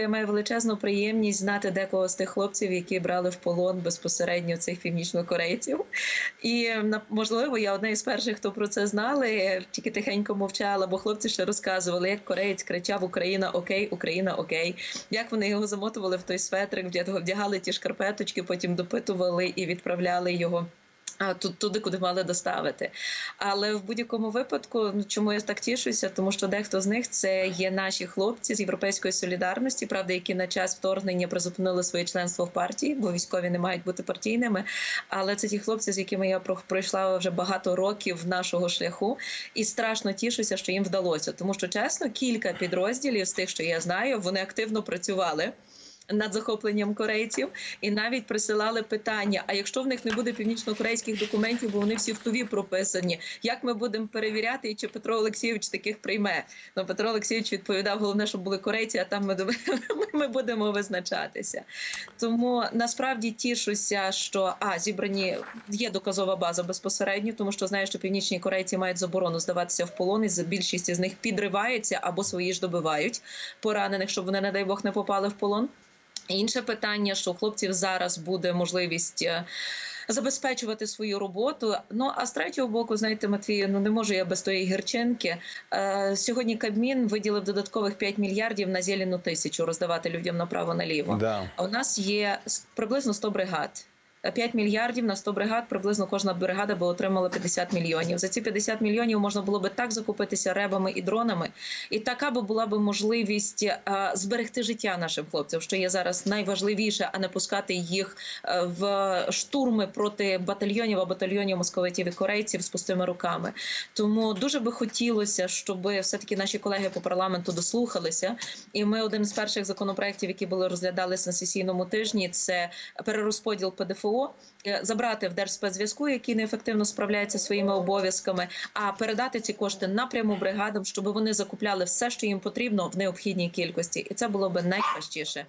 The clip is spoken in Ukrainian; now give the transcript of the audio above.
Я маю величезну приємність знати декого з тих хлопців, які брали в полон безпосередньо цих північнокорейців. І можливо, я одна із перших, хто про це знали, тільки тихенько мовчала, бо хлопці ще розказували, як кореєць кричав Україна Окей, Україна Окей. Як вони його замотували в той светрик, вдягали ті шкарпеточки, потім допитували і відправляли його. Туди, куди мали доставити. Але в будь-якому випадку, ну чому я так тішуся? Тому що дехто з них це є наші хлопці з європейської солідарності, правда, які на час вторгнення призупинили своє членство в партії, бо військові не мають бути партійними. Але це ті хлопці, з якими я про- пройшла вже багато років нашого шляху, і страшно тішуся, що їм вдалося. Тому що чесно, кілька підрозділів з тих, що я знаю, вони активно працювали. Над захопленням корейців і навіть присилали питання: а якщо в них не буде північно-корейських документів, бо вони всі в туві прописані, як ми будемо перевіряти, і чи Петро Олексійович таких прийме? Ну Петро Олексійович відповідав: головне, щоб були корейці, а там ми, ми будемо визначатися. Тому насправді тішуся, що а зібрані є доказова база безпосередньо, тому що знаю, що північні корейці мають заборону здаватися в полон, і з- більшість із них підриваються або свої ж добивають поранених, щоб вони, не дай Бог, не попали в полон. Інше питання, що у хлопців зараз буде можливість. е, Забезпечувати свою роботу. Ну а з третього боку, знаєте, Матвію, ну не можу я без тої гірчинки. Е, сьогодні Кабмін виділив додаткових 5 мільярдів на зелену тисячу роздавати людям направо наліво. Да. А у нас є приблизно 100 бригад. 5 мільярдів на 100 бригад, приблизно кожна бригада би отримала 50 мільйонів. За ці 50 мільйонів можна було би так закупитися ребами і дронами, і така би була би можливість е, зберегти життя нашим хлопцям, що є зараз найважливіше, а не пускати їх е, в штурми проти батальйонів а батальйонів московитів і корейців з пустими руками. Тому дуже би хотілося, щоб все таки наші колеги по парламенту дослухалися. І ми один з перших законопроєктів, які були розглядалися на сесійному тижні, це перерозподіл ПДФО, е, забрати в Держспецзв'язку, який неефективно справляється своїми обов'язками, а передати ці кошти напряму бригадам, щоб вони закупляли все, що їм потрібно в необхідній кількості, і це було би найкращіше.